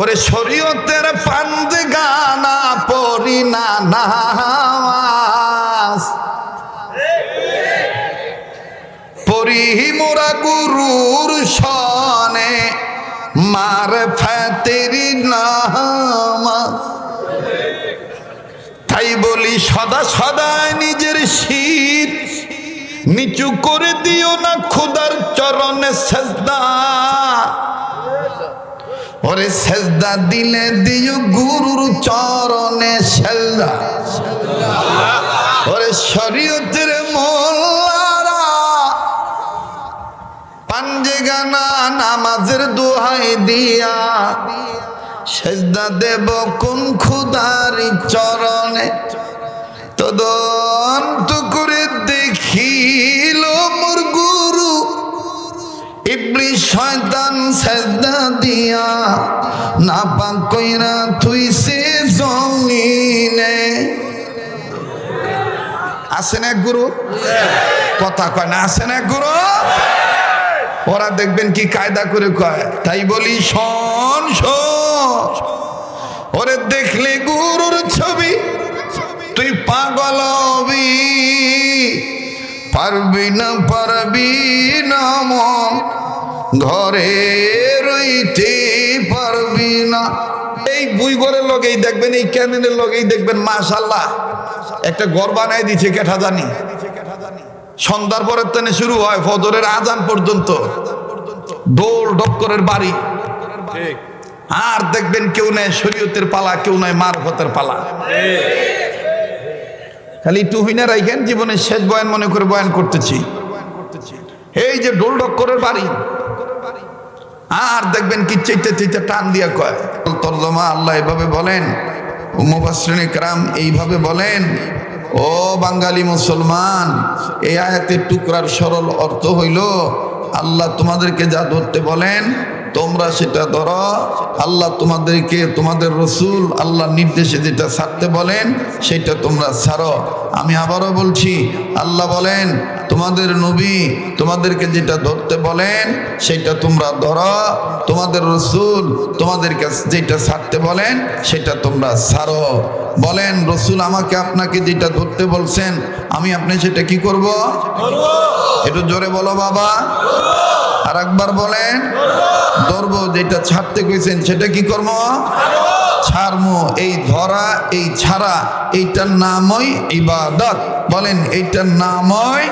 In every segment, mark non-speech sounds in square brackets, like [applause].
ওরে শরীয়তের পান্দ গানা পড়ি না নামাজ। মোরা গুরুর সনে মার ফেতেরি নামাজ। তাই বলি সদা সদা নিজের শীত নিচু করে দিও না খুদার চরণে সেজদা। ওরে সেজদা দিলে দিও গুরুর চরণে সেজদা। ওরে শরীয়তের মোল্লারা, পাঞ্জে গানা নামাজের দোহাই দিয়া সেজদা দেব কোন খুদারি চরণে। তদন্ত করে দেখিল মোর গুরু ইবলি শয়তান সেজদা দিয়া না পা কইরা তুই সে জমিনে। আসেন এক গুরু? কথা কয় না আসেন এক গুরু? ওরা দেখবেন কি কায়দা করে কয়, তাই বলি শোন। ওরে দেখলে গুরুর ছবি, তুই পাগল হবি। পারবি না পারবি না মন। ঘরে রইতে পারবি না। এই বুই ঘরের লগেই দেখবেন এই ক্যানেলের লগেই দেখবেন মাশাল্লাহ একটা ঘর বানাই দিছে কেঠা জানি। সন্ধ্যার পরের টানে শুরু হয় ফজরের আজান পর্যন্ত। দোল ডক্করের বাড়ি। আর দেখবেন কেউ নেই শরীয়তের পালা কেউ নয় মারফতের পালা। খালি একটু হুইনা রাখেন জীবনের শেষ বয়ান মনে করে বয়ান করতেছি। এই যে ডোল ডক্করের বাড়ি আর দেখবেন কি চেইতে চেইতে টান দিয়া কয়। তর্জমা আল্লাহ এভাবে বলেন মুবাসরিনী কারাম এইভাবে বলেন, ও বাঙালি মুসলমান, এই আয়াতের টুকরার সরল অর্থ হইল, আল্লাহ তোমাদেরকে যা ধরতে বলেন তোমরা সেটা ধরো। আল্লাহ তোমাদেরকে তোমাদের রসুল আল্লাহ নির্দেশে যেটা ছাড়তে বলেন সেটা তোমরা ছাড়ো। আমি আবারও বলছি আল্লাহ বলেন তোমাদের নবী তোমাদেরকে যেটা ধরতে বলেন সেটা তোমরা ধরো। তোমাদের রসুল তোমাদেরকে যেটা ছাড়তে বলেন সেটা তোমরা ছাড়ো। বলেন রসুল আমাকে আপনাকে যেটা ধরতে বলছেন আমি আপনি সেটা কি করব। একটু জোরে বলো বাবা। আর একবার বলেন। ধরবো, যেটা ছাড়তে কইছেন, সেটা কি কর্ম ছাড়মো এই ধরা, এই ছাড়া, এইটার নামই ইবাদত। বলেন, এইটার নামই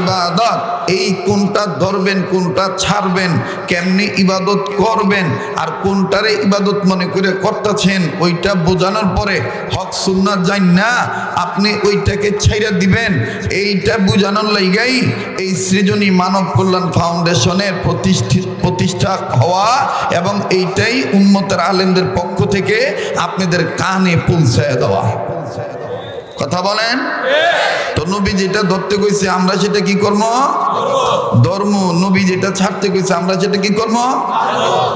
ইবাদত, এই কোনটা ধরবেন, কোনটা ছাড়বেন, কেমনি ইবাদত করবেন, আর কোনটারে ইবাদত মনে করে করতেছেন, ওইটা বোঝানোর পরে হক, সুন্নাত যাই না, আপনি ওইটাকে ছাইরা দিবেন। এইটা বোঝানোর লাইগাই এই সৃজনী মানব কল্যাণ ফাউন্ডেশনের প্রতিষ্ঠিত প্রতিষ্ঠা হওয়া এবং এইটাই উন্মতের আলেমদের পক্ষ থেকে আপনাদের কানে পৌঁছায় দেওয়া। কথা বলেন? নবী যেটা ধরতে কইছে, আমরা সেটা কি করব? ধর্ম। নবী যেটা ছাড়তে কইছে, আমরা সেটা কি করব?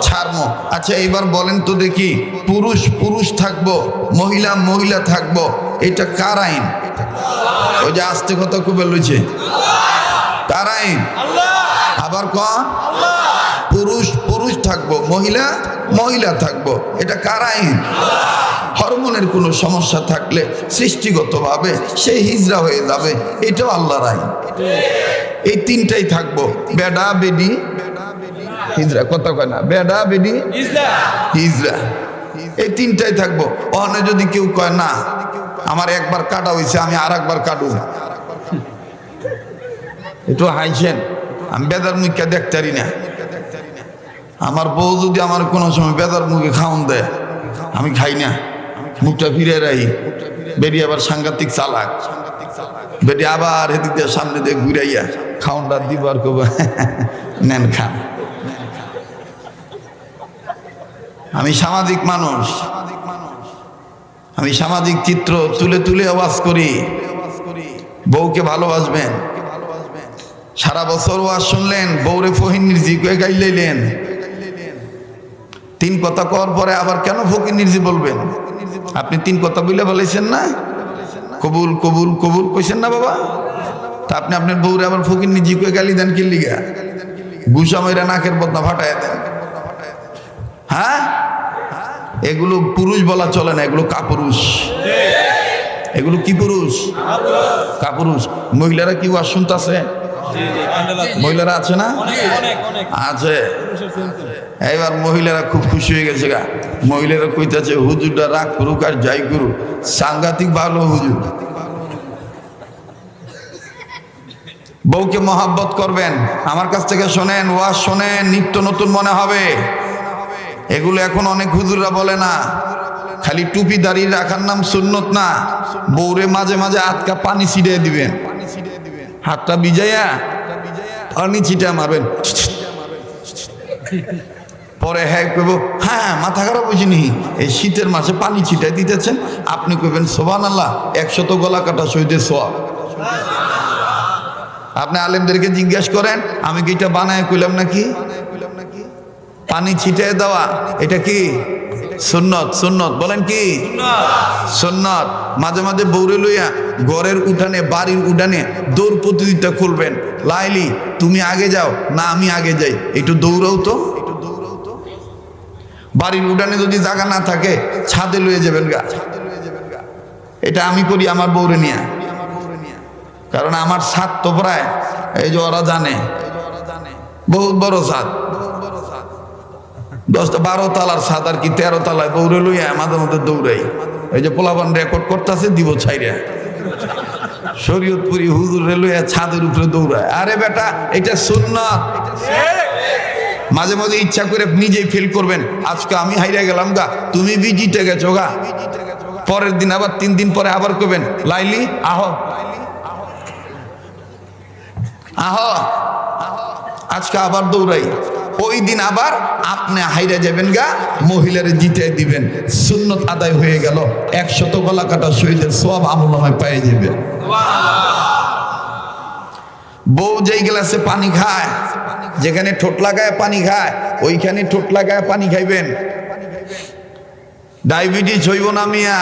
ছাড়বো। আচ্ছা এবার বলেন তো দেখি, পুরুষ পুরুষ থাকব, মহিলা মহিলা থাকব, এটা কার আইন? ওই যে আস্তে কথা খুব লইছে কার আইন? আবার কন পুরুষ পুরুষ থাকব মহিলা মহিলা থাকব। এটা কার আইন? হরমোনের কোনো সমস্যা থাকলে সৃষ্টিগতভাবে সে হিজরা হয়ে যাবে। এটাও আল্লাহর আইন। এই তিনটাই থাকব। বেডা বেডি হিজরা। কত কয় না। বেডা বেডি হিজরা। এই তিনটাই থাকব। অনে যদি কেউ কয় না আমার একবার কাটা হয়েছে আমি আর একবার কাটু একটু হাইছেন আমি বেদার মুখকে দেখতে পারি না। আমার বউ যদি আমার কোনো সময় বেদার মুখে খাওন দেয়, আমি খাই না। মুখটা ফিরে রাখি বেরিয়ে আবার সাংঘাতিক চালাক। বেটি আবার এদিক দিয়ে সামনে দিয়ে ঘুরাইয়া খাওনটা দিব আর কব [laughs] নেন খান। আমি সামাজিক মানুষ। আমি সামাজিক চিত্র তুলে তুলে আওয়াজ করি। বউকে ভালোবাসবেন। সারা বছর ওয়াজ শুনলেন, বউরে ফহিন নির্জি গাইলেন তিন কথা কর পরে আবার কেন ফকির নির্জি বলবেন? আপনি তিন কথা বলে বলেছেন না? কবুল কবুল কবুল কইছেন না বাবা? তা আপনি আপনার বউরে আবার ফকির নির্জি কয়ে গালি দেন কি লিগা? গুসা মেরা নাকের বদনা ফাটায় দেন। হ্যাঁ? এগুলো পুরুষ বলা চলে না, এগুলো কাপুরুষ। এগুলো কি পুরুষ? কাপুরুষ। মহিলারা কি ওয়াজ শুনতেছে? মহিলারা আছে না? আছে। এবার মহিলারা খুব খুশি হয়ে গেছে গা। মহিলারা কইতাছে হুজুরটা রাগ করুক আর যাই করুক। সাংঘাতিক ভালো হুজুর। বউকে মহাব্বত করবেন। আমার কাছ থেকে শোনেন ওয়াজ শোনেন নিত্য নতুন মনে হবে। এগুলো এখন অনেক হুজুররা বলে না। খালি টুপি দাঁড়িয়ে রাখার নাম সুন্নত না। বউরে মাঝে মাঝে আটকা পানি ছিটিয়ে দিবেন। হাতটা বিজাইয়া পানি ছিটা মারবেন। পরে হ্যাঁ কইব হ্যাঁ মাথা খারাপ বুঝিনি এই শীতের মাসে পানি ছিটাই দিতেছেন। আপনি কইবেন সোবান আল্লাহ একশত গলা কাটা সইতে সোয়াব। আপনি আলেমদেরকে জিজ্ঞেস করেন, আমি কি এটা বানায় কইলাম নাকি? পানি ছিটিয়ে দেওয়া, এটা কি? সুন্নত সুন্নত, বলেন কি? সুন্নত। মাঝে মাঝে বৌরে লইয়া ঘরের উঠানে, বাড়ির উঠানে দৌড় প্রতিযোগিতা খুলবেন লাইলি, তুমি আগে যাও, না আমি আগে যাই। একটু দৌড়াও তো। বাড়ির উঠানে যদি জায়গা না থাকে, ছাদে লয়ে যাবেন গা। এটা আমি করি আমার বৌরে নিয়ে। কারণ আমার ছাদ তো প্রায়, এই যে ওরা জানে। বহুত বড় ছাদ দশটা বারো তালার ছাদ আর কি, তেরো তালায় দৌড়ে লইয়া মাঝে মধ্যে দৌড়াই। এই যে পোলাপান রেকর্ড করতেছে, দিব ছাইরা শরীয়তপুরি হুজুর লইয়া ছাদের উপরে দৌড়ায়। আরে বেটা, এটা সুন্নাত। মাঝে মাঝে ইচ্ছা করে নিজেই ফিল করবেন, আজকে আমি হাইরা গেলাম গা, তুমি বিজিতে গেছো গা। পরের দিন আবার তিন দিন পরে আবার করবেন লাইলি, আহ। আহ। আজকে আবার দৌড়াই। ওই দিন আবার আপনি হাইরা যাবেন গা, মহিলারে জিতে দিবেন। সুন্নত আদায় হয়ে গেল। একশত গলা কাটা শহীদের সব আমলামায় পেয়ে যাবে। বউ যেই গ্লাসে পানি খায়, যেখানে ঠোঁট লাগায় পানি খায়, ওইখানে ঠোঁট লাগায় পানি খাইবেন। ডায়াবেটিস হইব না মিয়া।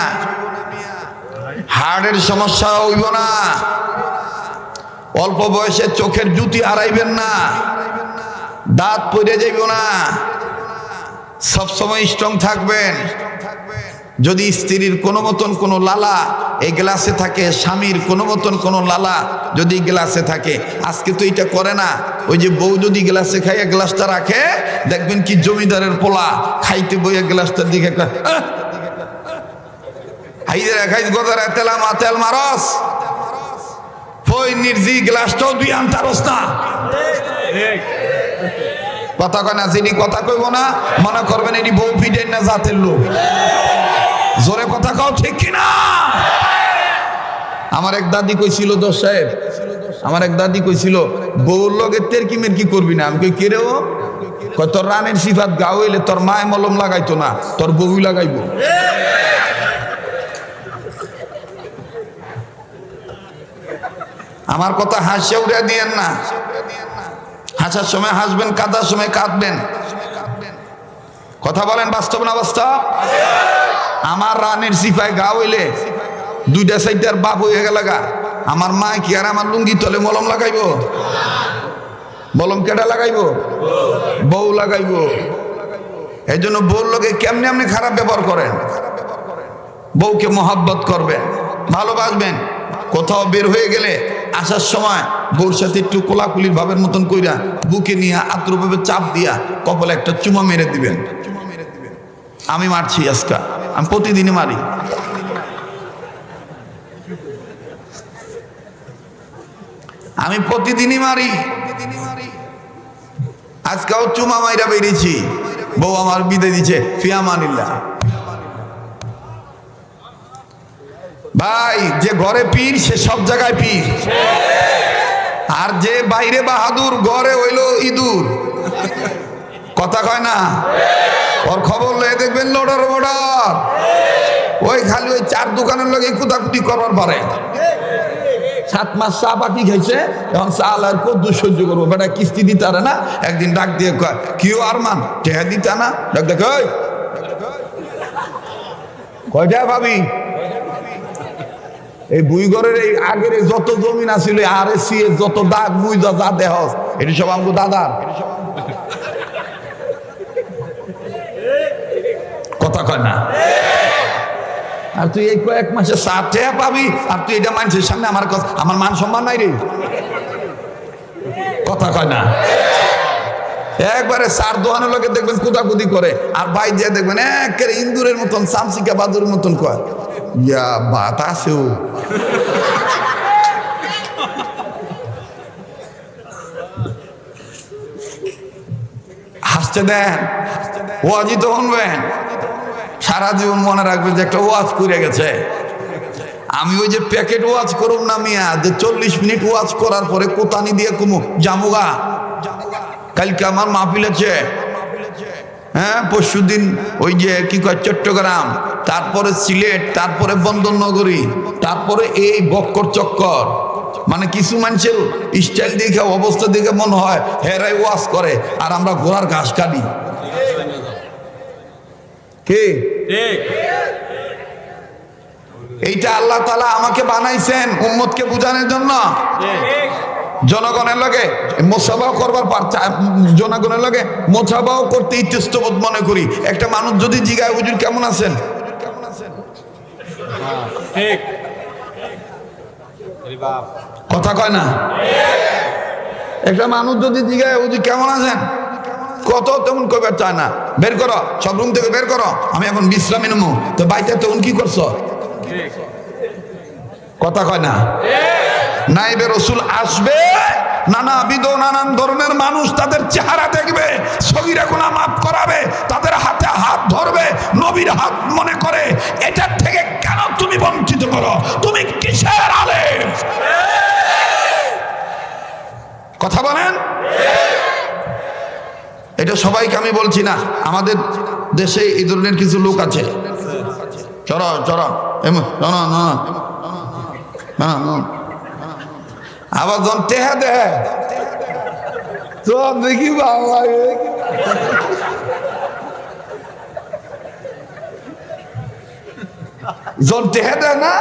হার্টের সমস্যা হইব না। অল্প বয়সে চোখের জুতি হারাইবেন না। দাঁত পড়ে যাইব না। সবসময় স্ট্রং থাকবেন। যদি স্ত্রীর কোনো মতন কোনো লালা এই গ্লাসে থাকে, স্বামীর কোনো মতন কোনো লালা যদি গ্লাসে থাকে, আজকে তো এটা করে না। ওই যে বউ যদি গ্লাসে খাইয়া গ্লাসটা রাখে, দেখবেন কি জমিদারের পোলা খাইতে বইয়া গ্লাসটার দিকে খাই গদার তেল মারস। নির্জি গ্লাসটাও দুই আনতারস না। কথা কয় না, যিনি কথা কইব না, মনে করবেন এটি বউ ফিডেন না জাতের লোক। জোরে কথা কও ঠিক কিনা? আমার এক দাদি কইছিল, দোষ সাহেব, আমার এক দাদি কইছিল, বউর লগে তের কি মের কি করবি না? আমি কই, কে রে ও? তোর রানের সিফাত গাও হইলে তোর মায় মলম লাগাইতো না, তোর বউ লাগাইবো। আমার কথা হাসিয়া উড়ে দিয়েন না। হাসার সময় হাসবেন, কাঁদার সময় কাঁদবেন। কথা বলেন বাস্তব না বাস্তব আমার রানের সিপাই গা হইলে দুইটা সাইডটার বাপ হয়ে গেল গা। আমার মা কি আর আমার লুঙ্গি তলে মলম লাগাইব? মলম কেটা লাগাইব? বউ লাগাইব। এই জন্য বউর লোকে কেমনি আপনি খারাপ ব্যবহার করেন? বউকে মহাব্বত করবেন, ভালোবাসবেন। কোথাও বের হয়ে গেলে আসার সময় বউর একটু কোলাকুলির ভাবের মতন কইরা বুকে নিয়ে আত্রভাবে চাপ দিয়া কপালে একটা চুমা মেরে দিবেন। আমি মারছি আজকা। আমি প্রতিদিনই মারি। আমি প্রতিদিনই মারি। আজকাও চুমা মাইরা বেরিয়েছি। বউ আমার বিদে দিছে। ফিয়ামানিল্লাহ ভাই, যে ঘরে পীর, সে সব জায়গায় পীর। আর যে বাইরে বাহাদুর, ঘরে হইল ইঁদুর। কথা কয় না? ওর খবর লয়ে দেখবেন লোডার বোডার ওই খালি ওই চার দোকানের লগে কুদাকুতি করবার পারে। সাত মাস চা পাখি খাইছে, এখন চাল আর কত সহ্য করব। বেটা কিস্তি দিতে পারে না? একদিন ডাক দিয়ে কিও আর মান টেহা দিতা না ডাক দেখ কয়টা ভাবি? এই বুইগরের এই আগের যত জমিন আছিল আর সি এর যত দাগ বুই যা যা দেহ এটি সব আমগো দাদার। কথা কয় না? আর তুই এই কয়েক মাসে সাত টাকা পাবি, আর তুই এটা মানুষের সামনে আমার কথা আমার মান সম্মান নাই রে। কথা কয় না? একবারে সার দোহানের লোকে দেখবেন কুদাকুদি করে, আর ভাই যে দেখবেন একেবারে ইন্দুরের মতন, সামসিকা বাদুর মতন কয়। ইয়া বাত আছে ও হাসতে দেন ওয়াজি তো শুনবেন সারা জীবন মনে রাখবেন যে একটা ওয়াজ করে গেছে। আমি ওই যে প্যাকেট ওয়াজ করুম না মিয়া, যে চল্লিশ মিনিট ওয়াজ করার পরে কোতানি দিয়ে কুমু, জামুগা, কালকে আমার মাহফিল আছে। হ্যাঁ পরশু দিন ওই যে কি কয় চট্টগ্রাম, তারপরে সিলেট, তারপরে বন্দরনগরী, তারপরে এই বক্কর চক্কর। মানে কিছু মানুষের স্টাইল দেখে, অবস্থা দেখে মনে হয় হেরাই ওয়াশ করে, আর আমরা ঘোড়ার ঘাস কাটি কে? এইটা আল্লাহ তালা আমাকে বানাইছেন, উম্মতকে বুঝানোর জন্য? জনগণের লগে মোসাবাও করবার জনগণের লগে মোসাবাও করতে ইতস্তবোধ মনে করি। একটা মানুষ যদি জিগায় হুজুর কেমন আছেন? আরে বাপ। কথা কয় না? একটা মানুষ যদি জিগায় হুজুর কেমন আছেন? কত তেমন কইবার চায় না। বের করো সব রুম থেকে বের করো। আমি এখন বিশ্রামে নেব তো বাইতে তখন কি করছ? কথা কয় না? নাইবে রসুল আসবে নানাবিধ নানান ধরনের মানুষ তাদের চেহারা দেখবে সগিরা গুণা মাফ করাবে তাদের হাতে হাত ধরবে নবীর হাত মনে করে এটার থেকে কেন তুমি বঞ্চিত করো? তুমি কিসের আলেম? কথা বলেন? এটা সবাইকে আমি বলছি না আমাদের দেশে এই ধরনের কিছু লোক আছে। চলো চলো এমন না না না, না। আবার যখন টেহা দে তো দেখি বাবা যখন টেহা দেয় না,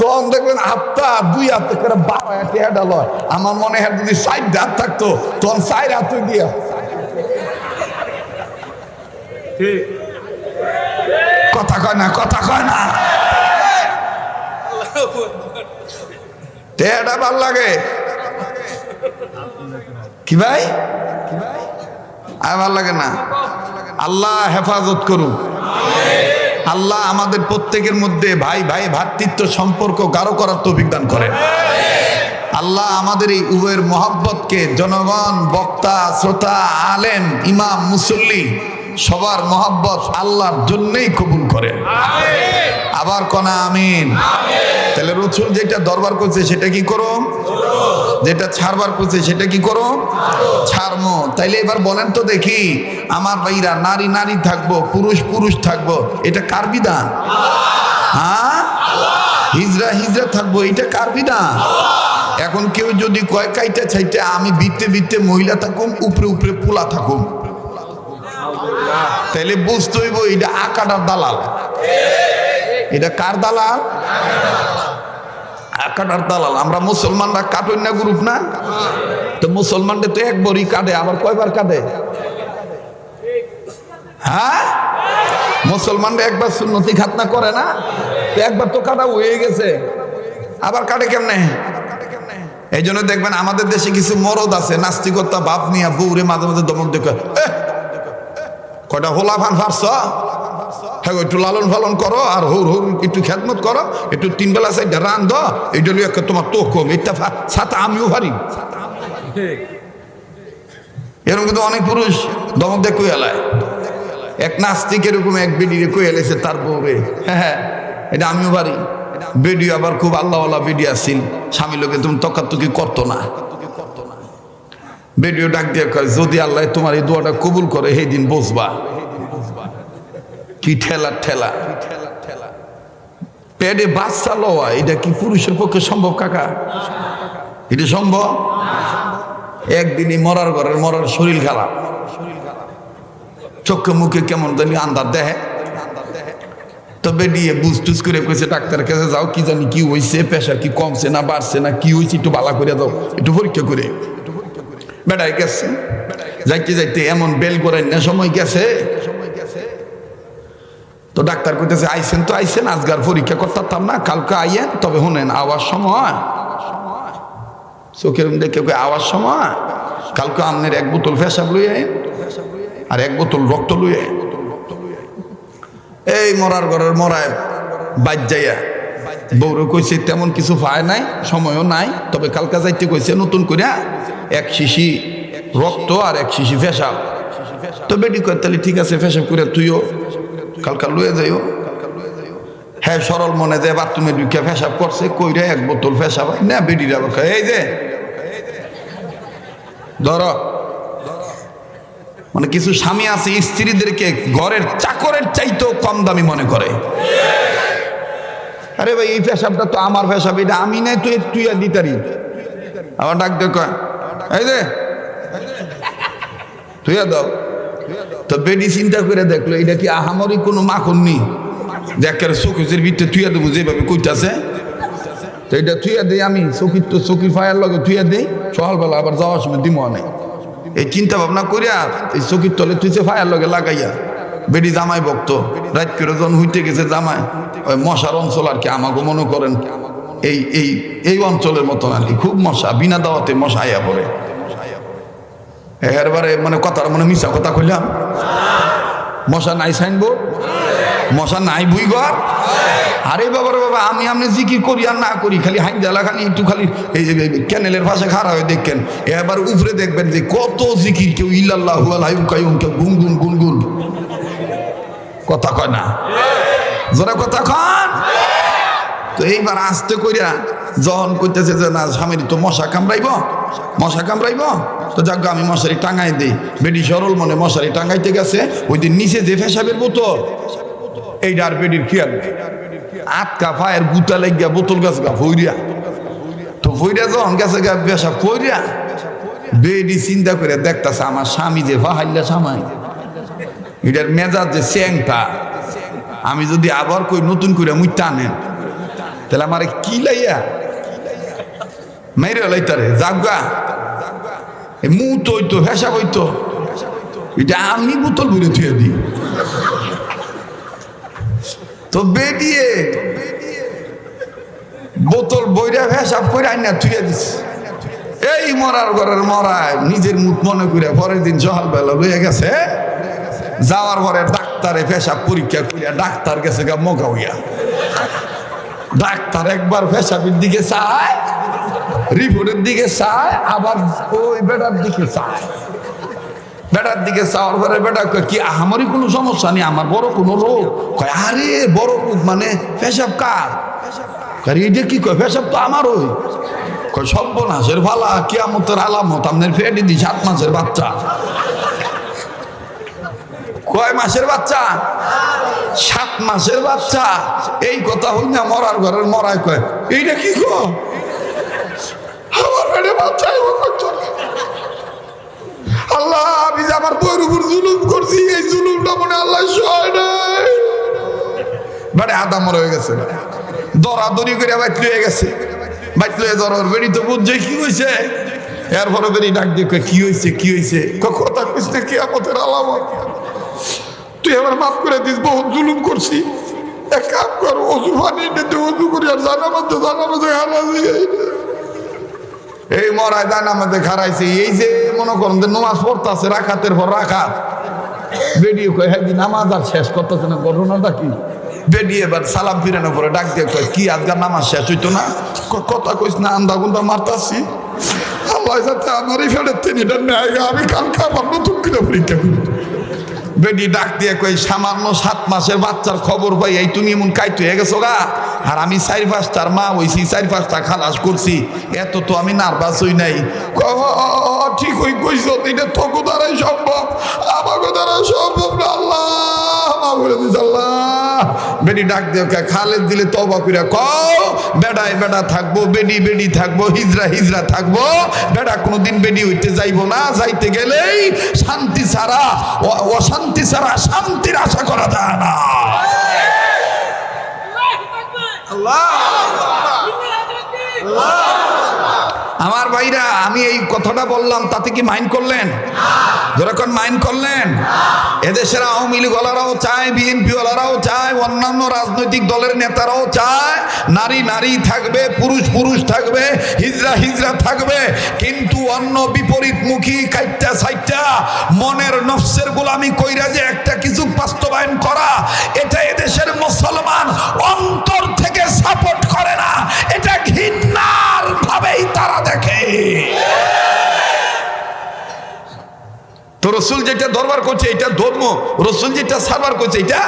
তখন দেখবেন হাতটা দুই হাত করে বারো হাত টেহাটা লয়। আমার মনে হয় যদি সাইড হাত থাকতো, তখন সাইড হাত দিয়া। কথা কয় না, কথা কয় না। টেহাটা ভালো লাগে? কি ভাই? আর ভালো লাগে না? আল্লাহ হেফাজত করুক আল্লাহ আমাদের প্রত্যেকের মধ্যে ভাই ভাই ভ্রাতৃত্ব সম্পর্ক গাঢ় করার তৌফিক দান করেন। আল্লাহ আমাদের এই উভয়ের মহব্বতকে জনগণ, বক্তা, শ্রোতা, আলেম, ইমাম, মুসল্লি সবার মহাব্বত আল্লাহর জন্যই কবুল করেন। আবার কনা আমিন। তাহলে রসুল যেটা দরবার করছে সেটা কি করো? যেটা ছাড়বার করছে সেটা কি করো? ছাড়মো তাইলে এবার বলেন তো দেখি আমার ভাইরা নারী নারী থাকব পুরুষ পুরুষ থাকব এটা কার বিধান? হ্যাঁ? হিজরা হিজরা থাকব এটা কার বিধান? এখন কেউ যদি কয় কাইটা ছাইটা আমি বিতে বিতে মহিলা থাকুম উপরে উপরে পোলা থাকুম। তাইলে বুঝতে হইব এটা আকাটার দালাল। এটা কার দালাল? আকাটার দালাল। আমরা মুসলমানরা কাটুন না গ্রুপ না? তো মুসলমানদের তো একবারই কাটে আবার কয়বার কাটে হ্যাঁ? মুসলমানরা একবার সুন্নতি খাতনা করে না? তো একবার তো কাটা হয়ে গেছে। আবার কাটে কেমনে? এই জন্য দেখবেন আমাদের দেশে কিছু মরদ আছে নাস্তিকতা বাপ নিয়ে বউরে মাঝে মাঝে দমক দেখে "এহ, কয়টা হোলা ফান ফারছ হ্যাঁ একটু লালন ফালন করো আর হৌর হৌর একটু খেদমত করো। একটু তিন বেলা সাইডে রান দ এইটা লিয়ে তোমার তো কম। এটা সাথে আমিও পারি। এরকম কিন্তু অনেক পুরুষ দমক কই এক নাস্তিক এরকম এক কই এলেছে তার বউরে। হ্যাঁ হ্যাঁ এটা আমিও পারি। বেডি আবার খুব আল্লাহওয়ালা বেডি আসিল স্বামী লোকে তুমি তকাতুকি করতো না। বেডিও ডাক দিয়ে কয়, যদি আল্লাহ তোমার এই দোয়াটা কবুল করে, সেই দিন বসবা কি ঠেলা ঠেলা। পেটে বাচ্চা লওয়া, এটা কি পুরুষের পক্ষে সম্ভব, কাকা? এটা সম্ভব? একদিনই মরার ঘরের মরার শরীর খারাপ। চোখে মুখে কেমন জানি আন্দার দেহে তবে দিয়ে বুঝ টুজ করে কইছে, ডাক্তারের কাছে যাও, কি জানি কি হয়েছে প্রেশার কি কমছে না বাড়ছে না, কি হয়েছে একটু বালা করে দাও, একটু পরীক্ষা করে। বেড়াই গেছে। যাইতে যাইতে এমন বেল করাই না সময় গেছে। তো ডাক্তার কইতেছে আইসেন তো আইসেন আজগার পরীক্ষা করতাম না, কালকে আইয়েন, তবে শুনেন আওয়ার সময়। চোখের দেখে কই আওয়ার সময়। কালকে আপনার এক বোতল ফেসাব লই আইন, আর এক বোতল রক্ত লই আইন। এই মরার ঘরের মরায় বাদ যাইয়া বৌরে কইছে, তেমন কিছু পায় নাই, সময়ও নাই, তবে কালকা যাইতে কইছে, নতুন করে এক শিশি রক্ত আর এক শিশি ফেসাব তো বেডি কয়, তাহলে ঠিক আছে ফেসাব করে তুইও কালকা লয়ে যাইও। হ্যাঁ সরল মনে যে বাথরুমে ঢুকে ফেসাব করছে, কইরে এক বোতল ফেসাব না বেডিরা কয়, এই যে, ধর। মানে কিছু স্বামী আছে, স্ত্রীদেরকে ঘরের চাকরের চাইতেও কম দামি মনে করে। আরে ভাই, এই পেশাবটা তো আমার পেশাব, এটা আমি নাই, তুই তুই আর দিতারি আবার ডাক দে কয়, এই যে, তুই দাও। তো বেডি চিন্তা করে দেখল, এটা কি আহামরি কোনো মাখন নেই? দেখের চোখের ভিতরে তুইয়া দেবো, যেভাবে কইতাছে। তো এটা তুইয়া দেই আমি চকির তো চকির ফায়ার লগে তুইয়া দেই সকালবেলা আবার যাওয়ার সময় দিমো অনেক এই চিন্তা ভাবনা করিয়া এই চকির তলে তুই ফায়ার লগে লাগাইয়া বেডি জামাই বক্ত রাত করে যখন হইতে গেছে জামাই, ওই মশার অঞ্চল আর কি, আমাকে মনে করেন, এই এই এই অঞ্চলের মতন আর কি, খুব মশা, বিনা দাওয়াতে মশা আইয়া পড়ে। এরবারে মানে কথার মানে মিশা কথা কইলাম। মশা নাই সাইনবো? মশা নাই বুই ঘর আরে? বাবা রে বাবা, আমি আপনি জিকির করি আর না করি, খালি হাই জ্বালা খালি একটু খালি এই যে ক্যানেলের পাশে খাড়া হয়ে দেখেন। এবার উপরে দেখবেন যে কত জিকির কেউ কাইম কেউ গুনগুন গুনগুন কথা কয় না? জোরে কথা কন। তো এইবার আসতে কইরা যখন কইতেছে যে, না, স্বামীর তো মশা কামড়াইব মশা কামড়াইব, তো যাক আমি মশারি টাঙাই দিই। বেডি সরল মনে মশারি টাঙাইতে গেছে ওই দিন নিচে যে ফেসাবের বোতল এই ডার বেডির খেয়াল আটকা ফায়ের গুতা লাগিয়া বোতল গাছ গা ফইরিয়া তো ফইরিয়া যখন গেছে গা পেশাব ফইরিয়া বেডি চিন্তা করে দেখতাছে, আমার স্বামী যে ফাহাইলা সামাই। এটার মেজাজ যে স্যাংটা আমি যদি আবার কই নতুন করে মুই টানেন, তাহলে আমার কি লাইয়া? মেরে লাইতারে যাগা মু তো হইতো, হেসাব হইতো। এটা আমি বোতল ভরে থুয়ে দিই। তো বেরিয়ে বোতল বইরা হেসাব করে আইনা থুয়ে দিস এই মরার ঘরের মরায়, নিজের মুখ মনে করে পরের দিন সকালবেলা লইয়া গেছে যাওয়ার পরে ডাক্তারে পেশাব পরীক্ষা করিয়া ডাক্তার গেছে গা মগা হইয়া। ডাক্তার একবার পেশাবের দিকে চায়, রিপোর্টের দিকে চায়, আবার ওই বেটার দিকে চায়। বেটার দিকে চাওয়ার পরে বেটা কি, আমারই কোনো সমস্যা নেই, আমার বড় কোনো রোগ? কয়, আরে, বড় রোগ মানে পেশাব কার? এইটা কি কয়, পেশাব তো আমারই। কয়, সর্বনাশের ভালা কিয়ামতের আলামত, আপনার ফেটে দি সাত মাসের বাচ্চা। কয় মাসের বাচ্চা? সাত মাসের বাচ্চা। এই কথা হই না মরার ঘরের মরায় কয়, এইটা কি গো? আমার বাচ্চা আল্লাহ, আমি যে আমার বইয়ের উপর জুলুম করছি, এই জুলুমটা মনে আল্লাহ সয় নাই। মানে আদা মরে হয়ে গেছে। দরাদরি করে বাইক লয়ে গেছে। বাইক লয়ে জ্বর বেরি তো বুঝছে কি হয়েছে এরপরে বেরি ডাক দিয়ে কি হয়েছে কি হয়েছে কথা না কি আমাদের আলামত। তুই আমার মাফ করে দিস, বহুত জুলুম করছি। এক কাম কর, অজু পানি নিতে অজু করি, আর জানা মধ্যে জানা মধ্যে হারা এই মরায় আমাদের খারাইছে, এই যে মনে করেন যে নমাজ পড়তেছে, রাখাতের পর রাখাত বেরিয়ে কয় হ্যাঁ নামাজ আর শেষ করতেছে না ঘটনাটা কি বেরিয়ে এবার সালাম ফিরানো পরে ডাক দিয়ে কয়, কি আজকাল নামাজ শেষ হইতো না? কথা কইস না, আন্দা গুন্দা মারতাছি। আল্লাহ যাতে আমার এই ফেরত নেয়, আমি কালকে আবার নতুন করে পরীক্ষা করি। বেডি ডাক দিয়ে কই সামান্য সাত মাসের বাচ্চার খবর পাই এই তুমি এমন কাইত হয়ে গেছো গা? আর আমি চারি পাঁচটার মা হইছি চারি পাঁচটা খালাস করছি এত তো আমি নার্ভাস হই নাই। কয়, "হ, হ, হ, ঠিক হই কইছ এটা তোকে দ্বারাই সম্ভব আমাকে দ্বারা সম্ভব না আল্লাহ। দিস আল্লাহ। বেডি ডাক কয়, খালেদ দিলে তবা করে কও বেডায় বেডা থাকব বেডি বেডি থাকব হিজরা হিজরা থাকব। বেডা কোনোদিন বেডি হইতে যাইবো না যাইতে গেলেই শান্তি ছাড়া অশান্তি ছাড়া শান্তির আশা করা যায় না। আমার ভাইরা, আমি এই কথাটা বললাম, তাতে কি মাইন্ড করলেন? যেরকম মাইন্ড করলেন, এদেশের আওয়ামী লীগওয়ালারাও চায়, বিএনপি ওয়ালারাও চায়, অন্যান্য রাজনৈতিক দলের নেতারাও চায়, নারী নারী থাকবে, পুরুষ পুরুষ থাকবে, হিজরা হিজরা থাকবে, কিন্তু অন্য বিপরীতমুখী কাইটটা সাইটটা, মনের নফসের গোলামি কইরা যে একটা কিছু বাস্তবায়ন করা, এটা এদেশের মুসলমান অন্তর থেকে সাপোর্ট করে না। এটা তো রসুল যেটা দরবার করছে, এটা ধর্ম। রসুল যেটা সারবার করছে, এটা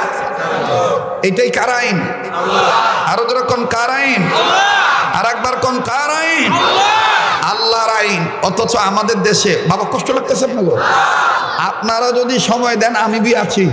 এটাই কার আইন? আরও যেরকম কার আইন? আর একবার কোন কার আইন? আল্লাহর আইন। অথচ আমাদের দেশে, বাবা, কষ্ট লাগতেছে আপনারা যদি সময় দেন, আমি বি আছি।